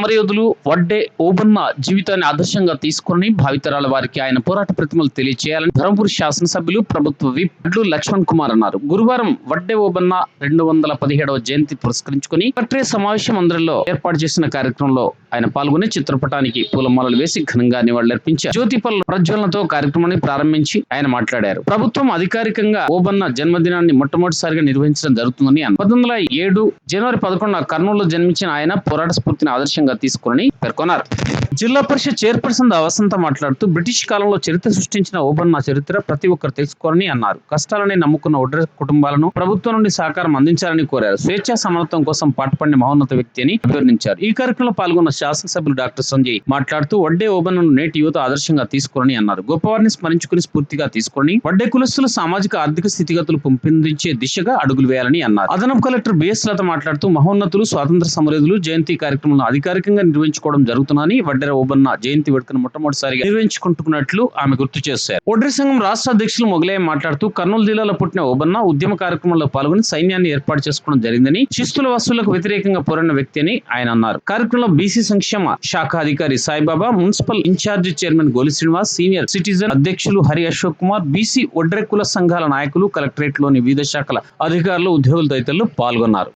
సమరయోధులు వడ్డే ఓబన్న జీవితాన్ని ఆదర్శంగా తీసుకుని భావితరాల వారికి ఆయన పోరాట ప్రతిమలు తెలియజేయాలని ధర్మపురి శాసనసభ్యులు ప్రభుత్వ విప్ అడ్లు లక్ష్మణ్ కుమార్ అన్నారు. గురువారం వడ్డే ఓబన్న రెండు వందల పదిహేడవ జయంతి పురస్కరించుకుని పట్రే సమావేశ మందిరంలో ఏర్పాటు చేసిన కార్యక్రమంలో ఆయన పాల్గొని చిత్రపటానికి పూలమాలలు వేసి ఘనంగా నివాళులర్పించారు. జ్యోతి పనుల ప్రజ్వలనతో కార్యక్రమాన్ని ప్రారంభించి ఆయన మాట్లాడారు. ప్రభుత్వం అధికారికంగా ఓబన్న జన్మదినాన్ని మొట్టమొదటిసారిగా నిర్వహించడం జరుగుతుందని అన్నారు. పంతొమ్మిది వందల ఏడు జనవరి పదకొండున కర్నూలులో జన్మించిన ఆయన పోరాట స్ఫూర్తిని ఆదర్శంగా తీసుకుని పేర్కొన్నారు. జిల్లా పరిషత్ చైర్పర్సన్ వసంత మాట్లాడుతూ బ్రిటిష్ కాలంలో చరిత్ర సృష్టించిన ఓబన్న చరిత్ర ప్రతి ఒక్కరు తెలుసుకోవాలని అన్నారు. కష్టాలని నమ్ముకున్న ఒడ్ర కుటుంబాలను ప్రభుత్వం నుండి సహకారం అందించాలని కోరారు. స్వేచ్ఛా సమానత్వం కోసం పాటుపడిన మహోన్నత వ్యక్తి అని అభివర్ణించారు. ఈ కార్యక్రమంలో పాల్గొన్న శాసనసభ్యులు డాక్టర్ సంజయ్ మాట్లాడుతూ వడ్డే ఓబన్నను నేటి యువత ఆదర్శంగా తీసుకోరని అన్నారు. గొప్పవారిని స్మరించుకుని స్ఫూర్తిగా తీసుకొని వడ్డే కులస్తుల సామాజిక ఆర్థిక స్థితిగతులు పెంపొందించే దిశగా అడుగులు వేయాలని అన్నారు. అదనపు కలెక్టర్ బిఎస్ లత మాట్లాడుతూ మహోన్నతులు స్వాతంత్ర సమరయోధులు జయంతి కార్యక్రమంలో అధికారికంగా నిర్వహించుకోవడం జరుగుతుందని వడ్డెర ఓబన్న జయంతి వేడుకను మొట్టమొదటిసారిగా నిర్వహించుకుంటున్నట్లు ఆమె గుర్తు చేశారు. ఒడ్రి సంఘం రాష్ట్ర అధ్యక్షులు మొగలయ్య మాట్లాడుతూ కర్నూలు జిల్లాలో పుట్టిన ఓబన్న ఉద్యమ కార్యక్రమంలో పాల్గొని సైన్యాన్ని ఏర్పాటు చేసుకోవడం జరిగిందని శిస్తుల వస్తువులకు వ్యతిరేకంగా పోరాడిన వ్యక్తి అని ఆయన అన్నారు. కార్యక్రమంలో బీసీ సంక్షేమ శాఖ అధికారి సాయిబాబా మున్సిపల్ ఇన్ఛార్జి చైర్మన్ గోలి శ్రీనివాస్ సీనియర్ సిటిజన్ అధ్యక్షులు హరి అశోక్ కుమార్ బీసీ ఒడ్రె కుల సంఘాల నాయకులు కలెక్టరేట్లోని వివిధ శాఖల అధికారులు ఉద్యోగులు తదితరులు పాల్గొన్నారు.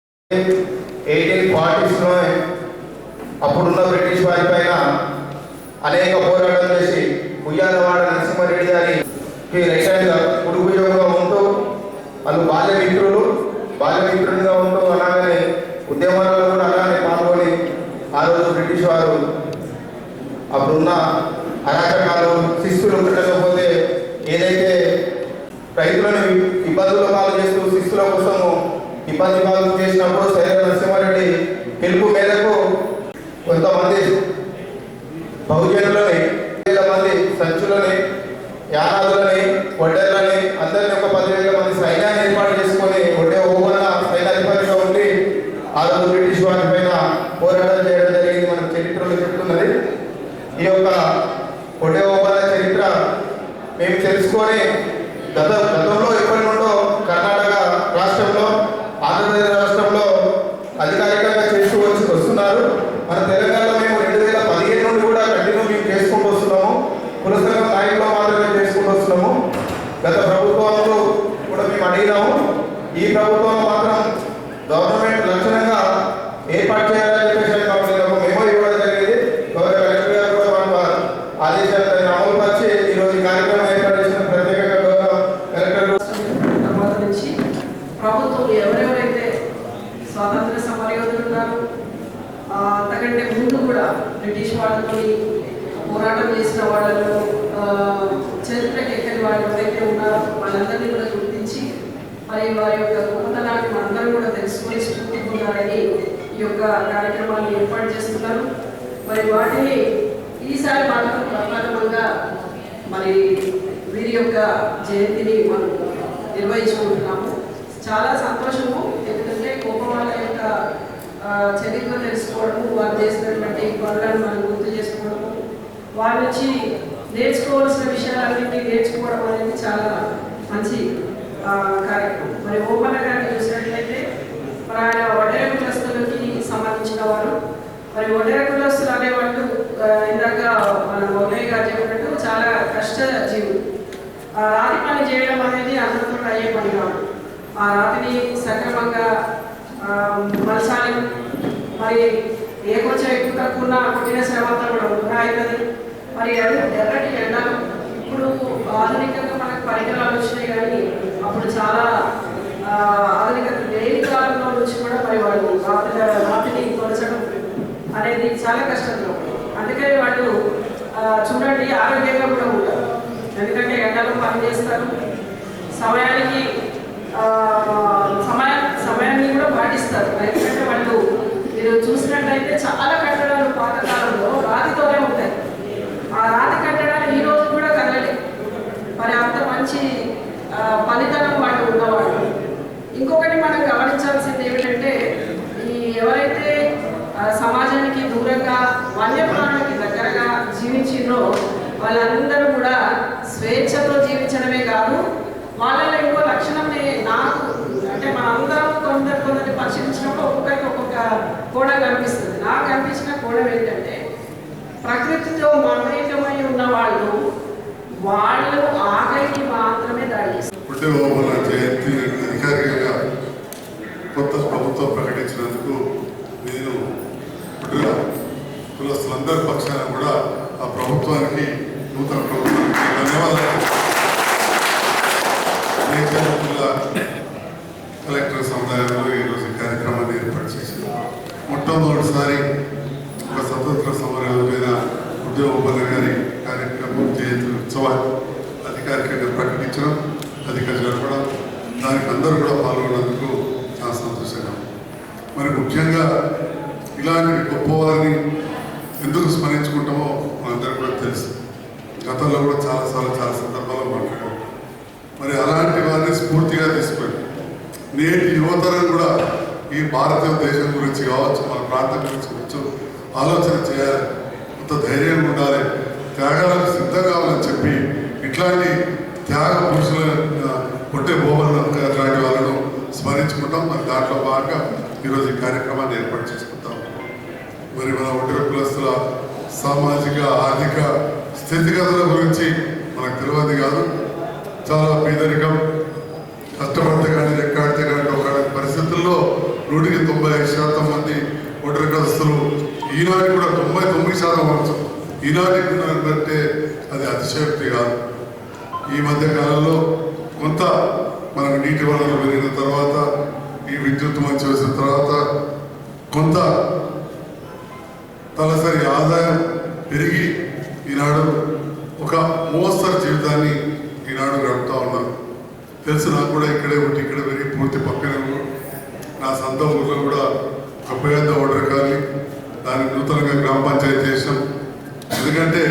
అప్పుడున్న బ్రిటిష్ వారి పైన అనేక పోరాటాలు చేసి ఉయ్యాలవాడ నరసింహారెడ్డి గారి రైతాంగా కుటుంబయోగంగా ఉంటూ వాళ్ళు బాల్య మిత్రులు బాల్య మిత్రులుగా ఉంటూ అలాగనే ఉద్యమాలలో కూడా అలానే పాల్గొని ఆ రోజు బ్రిటిష్ వారు అప్పుడున్న అరాచకాలు శిస్తులు ఉండకపోతే ఏదైతే రైతులను ఇబ్బందుల పాలు చేస్తూ శిస్తుల కోసము ఇబ్బంది పాలు చేసినప్పుడు శైల నరసింహారెడ్డి పిలుపు మేరకు కొంతమంది బహుజనులని వేల మంది సంచులని యానాదులని వడ్డర్లని అందరిని ఒక పదివేల మంది సైన్యాన్ని ఏర్పాటు చేసుకొని ఒడ్డే ఓవన సైన్యాధిపతిగా ఉండి ఆ రోజు బ్రిటిష్ వారి పైన పోరాటం చేయడం జరిగింది మన చరిత్రలో చెప్తున్నది ఈ యొక్క ఒడ్డే ఓవన చరిత్ర మేము తెలుసుకొని గత గతంలో ఎప్పటి నుండో కర్ణాటక రాష్ట్రంలో ఆంధ్రప్రదేశ్ రాష్ట్రంలో అధికారికంగా చేస్తూ వచ్చి వస్తున్నారు మన తెలంగాణలో మేము రెండు వేల పదిహేను నుండి కూడా కంటిన్యూ మేము చేసుకుంటూ వస్తున్నాము పురస్కారం స్థాయిలో మాత్రమే చేసుకుంటూ వస్తున్నాము గత ప్రభుత్వంలో కూడా మేము అడిగినాము ఈ ప్రభుత్వంలో మాత్రం గవర్నమెంట్ లక్షణంగా ఏర్పాటు చేయాలని చెప్పేసి మాకు ఒక మెమో ఇవ్వడం జరిగింది గౌరవ కలెక్టర్ గారు కూడా మాకు ఆదేశాలను అమలుపరిచి ఈరోజు ఈ కార్యక్రమం ఏర్పాటు చేసిన ప్రత్యేకంగా గౌరవ కలెక్టర్ తర్వాత నుంచి ప్రభుత్వం ఎవరెవరైతే స్వాతంత్ర సమరయోధులు ఉన్నారు ఆ, అంతకంటే ముందు కూడా బ్రిటిష్ వాళ్ళతో పోరాటం చేసిన వాళ్ళలో చరిత్రకి ఎక్కడి వాళ్ళు ఎవరైతే ఉన్నారో వాళ్ళందరినీ కూడా గుర్తించి మరి వారి యొక్క గొప్పతనాన్ని మనందరం కూడా తెలుసుకొని స్ఫూర్తి పొందాలని ఈ యొక్క కార్యక్రమాన్ని ఏర్పాటు చేస్తున్నారు. మరి వాటిని ఈసారి మాత్రం ప్రధానంగా మరి వీరి యొక్క జయంతిని మనం నిర్వహించుకుంటున్నాము. చాలా సంతోషము ఎందుకంటే గొప్ప యొక్క చరిత్ర తెలుసుకోవడము వారు చేసినటువంటి పనులను మనం గుర్తు చేసుకోవడము వారి నుంచి నేర్చుకోవాల్సిన విషయాలన్నింటినీ నేర్చుకోవడం అనేది చాలా మంచి కార్యక్రమం. మరి ఓపెన్ గారిని చూసినట్లయితే మరి ఆయన వడ్డేర కులస్తులకి సంబంధించిన వారు. మరి వడ్డేర కులస్తులు అనేవాళ్ళు ఇందాక మన మొదలయ్య గారు చెప్పినట్టు చాలా కష్ట జీవులు ఆ రాతి పని చేయడం అనేది అందరితో అయ్యే పని కాదు. ఆ రాతిని సక్రమంగా మలసాలి మరి ఏ కొంచెం ఎక్కువ తక్కువ ఉన్నా కొట్టిన శ్రమ కూడా వృధా అవుతుంది మరి అది ఎర్రటి ఎండలు ఇప్పుడు ఆధునికంగా మనకు పరికరాలు వచ్చినాయి కానీ అప్పుడు చాలా ఆధునిక ఆధునికత లేని కాలంలో నుంచి కూడా మరి వాళ్ళు రాతి రాతిని కొలచడం అనేది చాలా కష్టంలో అందుకని వాళ్ళు చూడండి ఆరోగ్యంగా కూడా ఉంటారు. ఎందుకంటే ఎండలో పని చేస్తారు. సమయానికి సమయం పాటిస్తారు. ఎందుకంటే వాళ్ళు మీరు చూసినట్లయితే చాలా కట్టడాలు పాతకాలంలో రాతితోనే ఉంటాయి. ఆ రాతి కట్టడాలు ఈ రోజు కూడా కదలే మరి అంత మంచి ఫలితనం పనితనం వాళ్ళు ఉన్నవాళ్ళు. ఇంకొకటి మనం గమనించాల్సింది ఏమిటంటే ఈ ఎవరైతే సమాజానికి దూరంగా వన్యప్రాణులకి దగ్గరగా జీవించిండ్రో వాళ్ళందరూ కూడా స్వేచ్ఛతో జీవించడమే కాదు వాళ్ళని ఇంకో లక్షణం నే- నాకు అంటే మనందరం కొందరు కొందరిని పరిశీలించినప్పుడు ఒక్కొక్కరికి ఒక్కొక్క కోణం కనిపిస్తుంది. నాకు అనిపించిన కోణం ఏంటంటే ప్రకృతితో మమేకమై ఉన్న వాళ్ళు వాళ్ళు ఆకలికి మాత్రమే దాడి చేస్తారు. జయంతి అధికారికంగా కొత్త ప్రభుత్వం ప్రకటించినందుకు నేను పుట్టిన కులస్తులందరి పక్షాన కూడా ఆ ప్రభుత్వానికి నూతన ప్రభుత్వానికి ధన్యవాదాలు నేతల కలెక్టర్ సముదాయంలో ఈరోజు ఈ కార్యక్రమాన్ని ఏర్పాటు చేసింది మొట్టమొదటిసారి ఒక స్వతంత్ర సమరమైన ఉద్యోగ గారి కార్యక్రమం జయంతి ఉత్సవాన్ని అధికారికంగా ప్రకటించడం అధికార జరపడం దానికి అందరూ కూడా పాల్గొన్నందుకు చాలా సంతోషంగా ఉంది. మరి ముఖ్యంగా ఇలాంటి గొప్పవారిని ఎందుకు స్మరించుకుంటామో మనందరూ కూడా తెలుసు గతంలో కూడా చాలాసార్లు చాలా సందర్భాల్లో మాట్లాడాం మరి అలాంటి వారిని స్ఫూర్తిగా తీసుకొని నేటి యువతరం కూడా ఈ భారతదేశం గురించి కావచ్చు మన ప్రాంతం గురించి కావచ్చు ఆలోచన చేయాలి. అంత ధైర్యంగా ఉండాలి. త్యాగాలకు సిద్ధం కావాలని చెప్పి ఇట్లాంటి త్యాగ పురుషుల ఆ, కొట్టే బోబన్ లాంటి వాళ్ళను స్మరించుకుంటాం. మరి దాంట్లో భాగంగా ఈరోజు ఈ కార్యక్రమాన్ని ఏర్పాటు చేసుకుంటాం. మరి మన ఒంటరి కులస్తుల సామాజిక ఆర్థిక స్థితిగతుల గురించి మనకు తెలియదు కాదు. చాలా పేదరికం కష్టపడితే కానీ రెక్కాడితే కానీ ఒక పరిస్థితుల్లో నూటికి తొంభై ఐదు శాతం మంది ఒంటరి కులస్తులు ఈనాటికి కూడా తొంభై తొమ్మిది శాతం అవ్వచ్చు ఈనాటికి కంటే అది అతిశయోక్తి కాదు. ఈ మధ్య కాలంలో కొంత మనకు నీటి వనరులు పెరిగిన తర్వాత ఈ విద్యుత్ మంచి వచ్చిన తర్వాత కొంత తలసరి ఆదాయం పెరిగి ఈనాడు ఒక మోస్తరు జీవితాన్ని ఈనాడు గడుపుతా ఉన్నారు. తెలుసు నాకు కూడా ఇక్కడే ఉంటే ఇక్కడ పెరిగి పూర్తి పక్కనే నా సొంత ఊర్లో కూడా ఒక పేద ఓటర్ కాలనీ దాన్ని నూతనంగా గ్రామ పంచాయతీ చేసాం ఎందుకంటే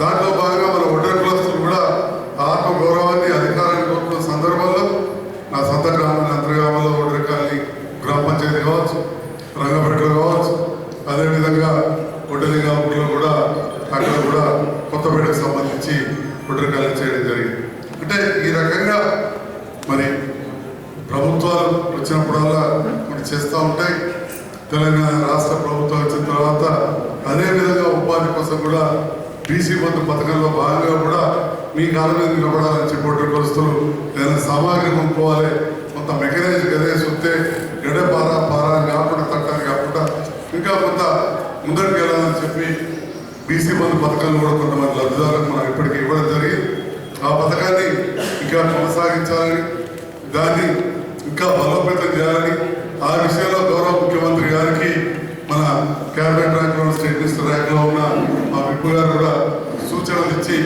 దాంట్లో భాగంగా మనం ఒంటరి కులస్తులు కూడా ఆత్మగౌరవాన్ని అధికారాన్ని కోరుకున్న సందర్భంలో నా సొంత గ్రామం అంతర్గ్రామంలో ఒంటరి కాలనీ గ్రామ పంచాయతీ కావచ్చు రంగపేటలో కావచ్చు అదేవిధంగా ఒడ్డలింగాపూర్లో కూడా అక్కడ కూడా కొత్తపేటకు సంబంధించి ఒంటరి కాలనీ చేయడం జరిగింది అంటే ఈ రకంగా మరి ప్రభుత్వాలు వచ్చినప్పుడల్లా కొన్ని చేస్తూ ఉంటాయి తెలంగాణ రాష్ట్ర ప్రభుత్వం వచ్చిన తర్వాత అదే విధంగా ఉపాధి కోసం కూడా బీసీ బంధు పథకంలో భాగంగా కూడా మీ కాలం మీద నిలబడాలని చెప్పి ఒడ్డు ఏదైనా సామాగ్రి కొనుక్కోవాలి కొంత మెకనైజ్ గదే చూస్తే గడే పారా పారా కాకుండా తట్టాలి కాకుండా ఇంకా కొంత ముందరికి వెళ్ళాలని చెప్పి బీసీ బంధు పథకాలు కూడా కొంతమంది లబ్ధిదారులకు మనం ఇప్పటికీ ఇవ్వడం జరిగింది. ఆ పథకాన్ని ఇంకా కొనసాగించాలని దాన్ని ఇంకా బలోపేతం చేయాలని ఆ విషయంలో గౌరవ ముఖ్యమంత్రి గారికి మన క్యాబినెట్ ర్యాంక్లో స్టేట్ మినిస్టర్ ర్యాంక్లో ఉన్న ఎంపీ గారు కూడా సూచనలు ఇచ్చి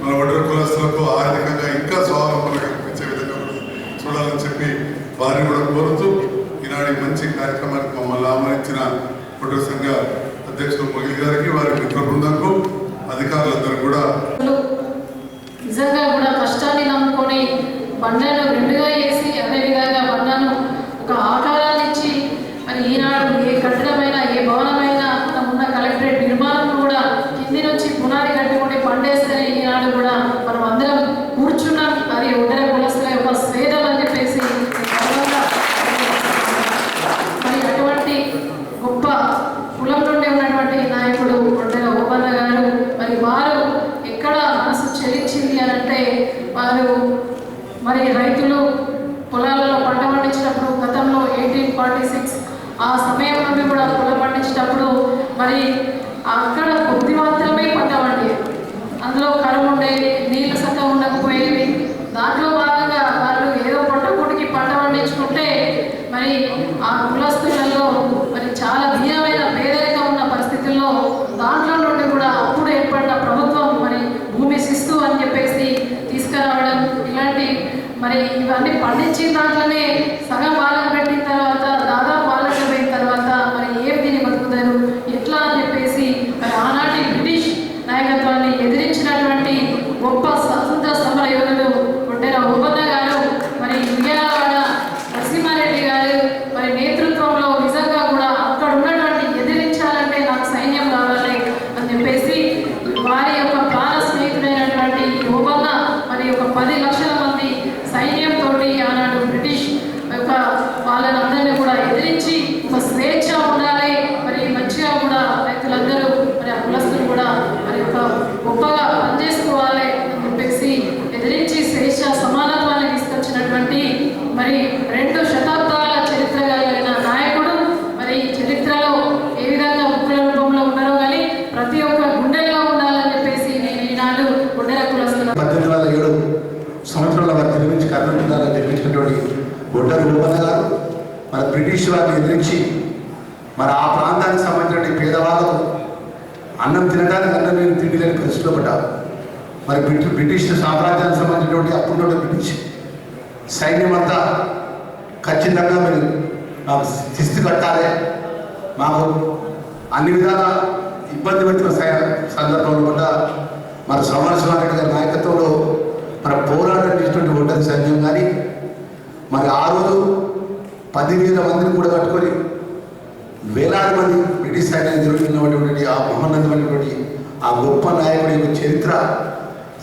మన ఒడ్ర కులస్తులకు ఆర్థికంగా ఇంకా స్వావలంబన కల్పించే విధంగా చూడాలని చెప్పి వారిని కూడా కోరుతూ ఈనాడు మంచి కార్యక్రమానికి మమ్మల్ని ఆహ్వానించిన ఒడ్ర సంఘ అధ్యక్షుడు మొగిలి గారికి వారి మిత్ర బృందంకు అధికారులందరూ కూడా నిజంగా కూడా కష్టాన్ని నమ్ముకొని బండను రెండుగా వేసి అదే విధంగా బండను ఒక ఆకారాన్ని ఇచ్చి మరి ఈనాడు ఏ కట్టడమైన ఏ భవనమైన మనం ఉన్న కలెక్టరేట్ నిర్మాణం కూడా కింది నుంచి పునాది కట్టుకొని పండేస్తే ఈనాడు కూడా మనం అందరం కూర్చున్నాం అది ఉదయ కులస్తుల యొక్క స్వేదం అని చెప్పేసి గర్వంగా మరి అటువంటి గొప్ప కులం నుండి ఉన్నటువంటి నాయకుడు కొండల ఓపన్న గారు మరి వారు ఎక్కడ మనసు చెలించింది అని అంటే వారు మరి రైతులు పొలాలలో పంట పండించినప్పుడు గతంలో ఎయిటీన్ ఫార్టీ సిక్స్ ఆ సమయం నుండి కూడా పొలం పండించినప్పుడు మరి అక్కడ కొద్ది మాత్రమే పంట పండేది అందులో కరువు ఉండేది నీళ్ళు సత్తా ఉండకపోయేవి దాంట్లో భాగంగా వాళ్ళు ఏదో పంట పూటకి పంట పండించుకుంటే మరి ఆ కులస్తులలో మరి చాలా దీనమైన పేదరికం ఉన్న పరిస్థితుల్లో దాంట్లో నుండి కూడా అప్పుడు ఏర్పడిన ప్రభుత్వం మరి భూమి శిస్తు అని చెప్పేసి తీసుకురావడం ఇలాంటి మరి ఇవన్నీ పండించిన దాంట్లోనే సగం వాళ్ళకి పెట్టిన తర్వాత దాదాపు వాళ్ళకి పోయిన తర్వాత మరి ఏం దీన్ని బతుకుతారు ఎట్లా అని చెప్పేసి మరి ఆనాటి బ్రిటిష్ నాయకత్వాన్ని ఎదిరించినటువంటి గొప్ప స్వతంత్ర సమర యోధులు కొండెల ఓబన్న గారు మరి విజయ పదిహేను లక్షల మంది సైన్యంతో ఆనాడు బ్రిటిష్ యొక్క వాళ్ళనందరినీ కూడా ఎదిరించి ఒక స్వేచ్ఛ ఉండాలి మరి మంచిగా కూడా రైతులందరూ మరి ఆ కులస్తులు కూడా మరి ఒక గొప్పగా పనిచేసుకోవాలి అని చెప్పేసి ఎదిరించి స్వేచ్ఛ సమానత్వాన్ని తీసుకొచ్చినటువంటి మరి రెండు శతాబ్దాల చరిత్ర కలిగిన నాయకుడు మరి చరిత్రలో ఏ విధంగా బుక్కుల రూపంలో ఉన్నారో కానీ ప్రతి ఒక్క గుండెల్లో ఉండాలని చెప్పేసి నేను ఈనాడు గుండెల కులస్తుల పద్దెనిమిది వందల ఏడు సంవత్సరాల వారు నిర్మించి కర్నూలు జిల్లాలో నిర్మించినటువంటి ఒడ్డరు గోపన్న గారు మన బ్రిటిష్ వారిని ఎదిరించి మరి ఆ ప్రాంతానికి సంబంధించిన పేదవాళ్ళు అన్నం తినడానికి అన్నం నేను తిండి లేని పరిస్థితిలో పడ్డారు. మరి బ్రిటి బ్రిటిష్ సామ్రాజ్యానికి సంబంధించినటువంటి అప్పుడు బ్రిటిష్ సైన్యం అంతా ఖచ్చితంగా మీరు మాకు శిస్తు కట్టాలి. మాకు అన్ని విధాల ఇబ్బంది పెట్టిన స- సందర్భంలో కూడా మన శ్రవణ గారి నాయకత్వంలో మన పోరాటం చేసినటువంటి ఒంటరి సైన్యం కానీ మరి ఆ రోజు పదివేల మందిని కూడా కట్టుకొని వేలాది మంది బ్రిటిష్ సైన్యం జరుగుతున్నటువంటి ఆ మహోన్నతమైనటువంటి ఆ గొప్ప నాయకుడి యొక్క చరిత్ర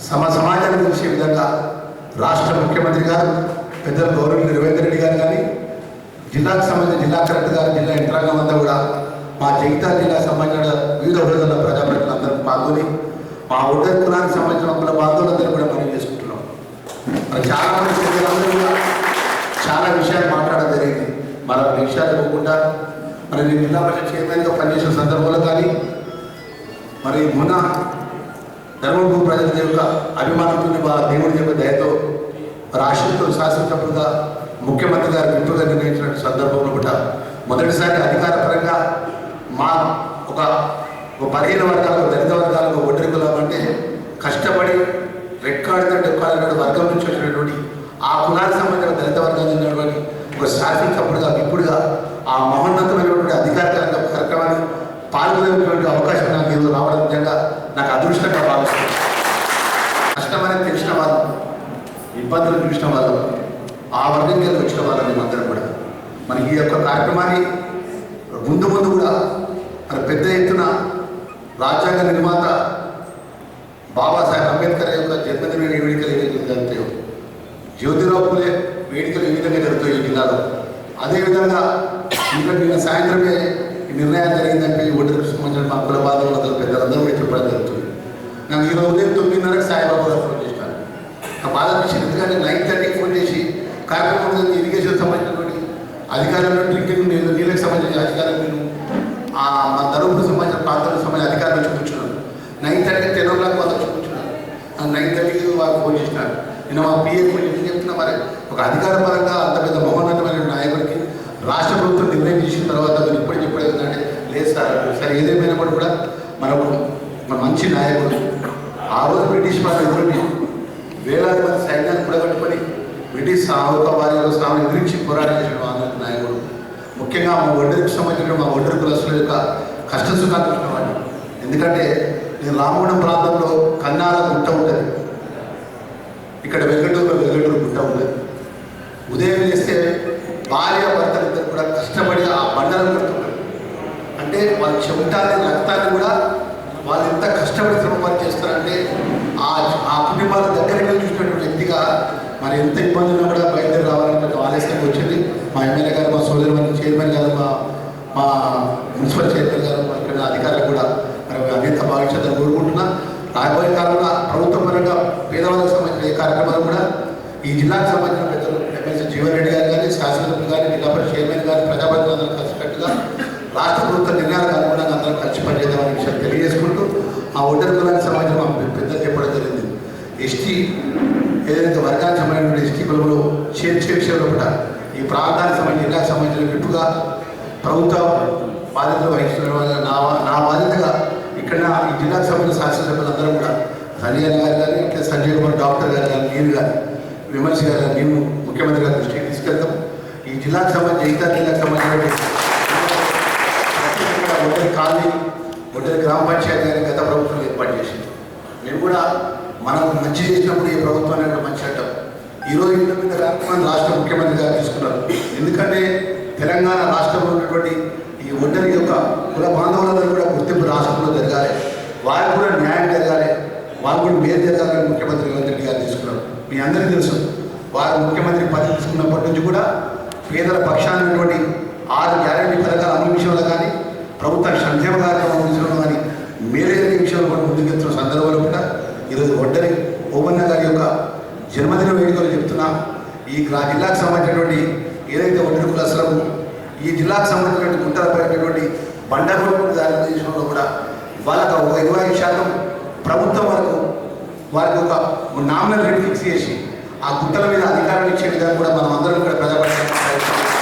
సమ సమాజాన్ని తెలిసే విధంగా రాష్ట్ర ముఖ్యమంత్రి గారు పెద్దలు గౌరవ రవీంద్ర రెడ్డి గారు కానీ జిల్లాకు సంబంధించిన జిల్లా కలెక్టర్ గారు జిల్లా యంత్రాంగం అంతా కూడా మా జగితాల జిల్లా సంబంధించిన వివిధ హోదాల ప్రజాప్రతినిధులందరూ పాల్గొని మా ఉద్దర కులానికి సంబంధించిన కుల బాంధవులందరూ కూడా మనం చేసుకుంటున్నాం. మరి చాలా మంది కూడా చాలా విషయాలు మాట్లాడడం జరిగింది. మన విషయాలు పోకుండా మరి నేను జిల్లా పరిషత్ చైర్మన్గా పనిచేసిన సందర్భంలో కానీ మరి మొన్న ధర్మభూ ప్రజల యొక్క అభిమానంతో మా దేవుడి యొక్క దయతో రాష్ట్రంతో శాసనసభ్యులుగా ముఖ్యమంత్రి గారు విప్పుగా నిర్ణయించిన సందర్భంలో కూడా మొదటిసారి అధికారపరంగా మా ఒక పదిహేను వర్గాలకు దళిత వర్గాలకు ఒంటరి కులం అంటే కష్టపడి రెక్కాడితే డెక్కాడిన వర్గం నుంచి వచ్చినటువంటి ఆ కులానికి సంబంధించిన దళిత వర్గానికి చెందినటువంటి ఒక శాసనసభ్యుడుగా విప్పుడుగా ఆ మహోన్నతమైనటువంటి అధికారికంగా కార్యక్రమాన్ని పాల్గొనేటువంటి అవకాశం నాకు ఈరోజు రావడం నిజంగా నాకు అదృష్టంగా భావిస్తుంది. కష్టమని తెలిసిన వాళ్ళు ఇబ్బందులు చూసిన వాళ్ళు ఆ వర్గం కింద వచ్చిన వాళ్ళని మేమందరం కూడా. మనకి ఈ యొక్క కార్యక్రమాన్ని ముందు ముందు కూడా మన పెద్ద ఎత్తున రాజ్యాంగ నిర్మాత బాబాసాహెబ్ అంబేద్కర్ యొక్క జన్మదిన వేడుకలు ఏ జరుగుతాయో జ్యోతిరావు పూలే వేడుకలు ఏ విధంగా జరుగుతాయి ఈ జిల్లాలో. అదేవిధంగా ఇంకా నిన్న సాయంత్రమే ఈ నిర్ణయం జరిగిందంటే ఈ ఒడ్డుకు సంబంధించిన మా కుల బాధలు పెద్దలందరూ కూడా చెప్పడం జరుగుతుంది నాకు ఈరోజు ఉదయం తొమ్మిదిన్నరకు సాయిబాబా గారు ఫోన్ చేసినాను ఆ బాధ అనిపించింది ఎందుకంటే నైన్ థర్టీకి ఫోన్ చేసి కార్యక్రమం ఇరిగేషన్ సంబంధించినటువంటి అధికారులు డ్రింకింగ్ నీళ్ళు నీళ్ళకి సంబంధించిన అధికారులు నేను ఆ మా ధర్మపురికి సంబంధించిన ప్రాంతాలకు సంబంధించిన అధికారులు వచ్చి కూర్చున్నాను nine thirty ten o'clock వాళ్ళు వచ్చి కూర్చున్నారు ఆ నైన్ థర్టీకి వాళ్ళు ఫోన్ చేసినారు నేను మా పిఏ ఫోన్ చేసి చెప్తున్నా మరి ఒక అధికార పరంగా అంత పెద్ద మహోన్నతమైన నాయకుడికి రాష్ట్ర ప్రభుత్వం నిర్ణయం చేసిన తర్వాత మీరు ఇప్పుడు చెప్పేది ఏంటంటే లేదు సార్ ఏమైనప్పుడు కూడా మనకు మన మంచి నాయకుడు ఆ రోజు బ్రిటిష్ వారు ఎదురుని వేలాది మంది సైన్యాన్ని కూడగట్టుకొని బ్రిటిష్ సాహుక వారిలో సాగు ఎదిరించి పోరాడించిన ఆంధ్ర నాయకుడు. ముఖ్యంగా మా ఒడ్డరికి సంబంధించిన మా ఒడ్డరి కులస్తుల యొక్క కష్ట సుఖాలు ఎందుకంటే నేను రామగుండం ప్రాంతంలో కన్నాల గుట్ట ఉంటుంది. ఇక్కడ వెంకటూరులో వెంకటూరు గుట్ట ఉంటుంది. ఉదయం చేస్తే భార్య భర్తలు ఇద్దరు కూడా కష్టపడి ఆ బండలు కడుతున్నారు అంటే వాళ్ళ చెమటాన్ని రక్తాన్ని కూడా వాళ్ళు ఎంత కష్టపడి శ్రమ పని చేస్తారంటే ఆ ఆ కుటుంబాల దగ్గరికి వెళ్ళి చూసినటువంటి వ్యక్తిగా మరి ఎంత ఇబ్బంది ఉన్నా కూడా బయలుదేరి రావాలంటే ఆలస్యం వచ్చింది. మా ఎమ్మెల్యే గారు మా సోదరు మంది చైర్మన్ గారు మా మా మున్సిపల్ చైర్మన్ గారు మా ఇక్కడ అధికారులు కూడా మరి అన్నింత భావించాలని కోరుకుంటున్నా. రాబోయే కాలంలో ప్రభుత్వ పరంగా పేదవాళ్ళకి సంబంధించిన ఏ కార్యక్రమాలు కూడా ఈ జిల్లాకు సంబంధించిన పెద్దలు ఎమ్మెల్సీ జీవన్ రెడ్డి గారు కానీ శాసనసభ్యులు కానీ జిల్లా పరిషత్ చైర్మన్ గారు ప్రజాప్రతినిధులు కలిసికట్టుగా రాష్ట్ర ప్రభుత్వ నిర్ణయాలకు అనుగుణంగా అందరం కలిసి పనిచేద్దామనే విషయం తెలియజేసుకుంటూ ఆ ఒంటరి కులానికి సంబంధించిన మా పెద్దలు చెప్పడం జరిగింది. ఎస్టీ ఏదైతే వర్గానికి సంబంధించిన ఎస్టీ కులంలో చేర్చే విషయంలో కూడా ఈ ప్రాంతానికి సంబంధించిన జిల్లాకు సంబంధించిన విప్పుగా ప్రభుత్వం బాధ్యతలు వహిస్తున్న నా నా బాధ్యతగా ఇక్కడ ఈ జిల్లాకు సంబంధించిన శాసనసభ్యులందరూ కూడా సంజయ్ గారు కానీ అట్లే సంజయ్ కుమార్ డాక్టర్ గారు కానీ నేను కానీ విమర్శ గారు కానీ మేము ముఖ్యమంత్రి గారి దృష్టికి తీసుకెళ్తాం. ఈ జిల్లాకు సంబంధించి ఇతర జిల్లాకు సంబంధించిన కాలనీ ఒంటరి గ్రామ పంచాయతీ గారి గత ప్రభుత్వం ఏర్పాటు చేసింది. మేము కూడా మనం మంచి చేసినప్పుడు ఈ ప్రభుత్వాన్ని కూడా మంచి అంటాం. ఈరోజు ఇంత మీద కార్యక్రమాన్ని రాష్ట్ర ముఖ్యమంత్రి గారు తీసుకున్నారు. ఎందుకంటే తెలంగాణ రాష్ట్రంలో ఉన్నటువంటి ఈ ఒంటరి యొక్క కుల బాంధవులందరూ కూడా గుర్తింపు రాష్ట్రంలో జరగాలి. వారికి కూడా న్యాయం జరగాలి. వారు కూడా మేలు జరగాలని ముఖ్యమంత్రి రేవంత్ రెడ్డి గారు తీసుకున్నారు. మీ అందరికీ తెలుసు వారు ముఖ్యమంత్రి పదవి తీసుకున్నప్పటి నుంచి కూడా పేదల పక్షాన్నటువంటి ఆరు గ్యారంటీ పథకాలు అమలు విషయంలో కానీ ప్రభుత్వ సంక్షేమ కార్యక్రమం విషయంలో కానీ మేలైన విషయంలో కూడా సందర్భంలో కూడా ఈరోజు ఒడ్డరి ఓమన్న గారి యొక్క జన్మదిన వేడుకలు చెప్తున్నా. ఈ జిల్లాకు సంబంధించినటువంటి ఏదైతే ఒడ్డరి కులసలము ఈ జిల్లాకు సంబంధించినటువంటి గుంటలపడినటువంటి బండగొట్టు దాని విషయంలో కూడా వాళ్ళకు ఒక ఇరవై శాతం ప్రభుత్వం వరకు వారికి ఒక నామినల్ రేట్ ఫిక్స్ చేసి ఆ గుట్టల మీద అధికారం ఇచ్చే విధంగా కూడా మనం అందరం కూడా ప్రజాపక్ష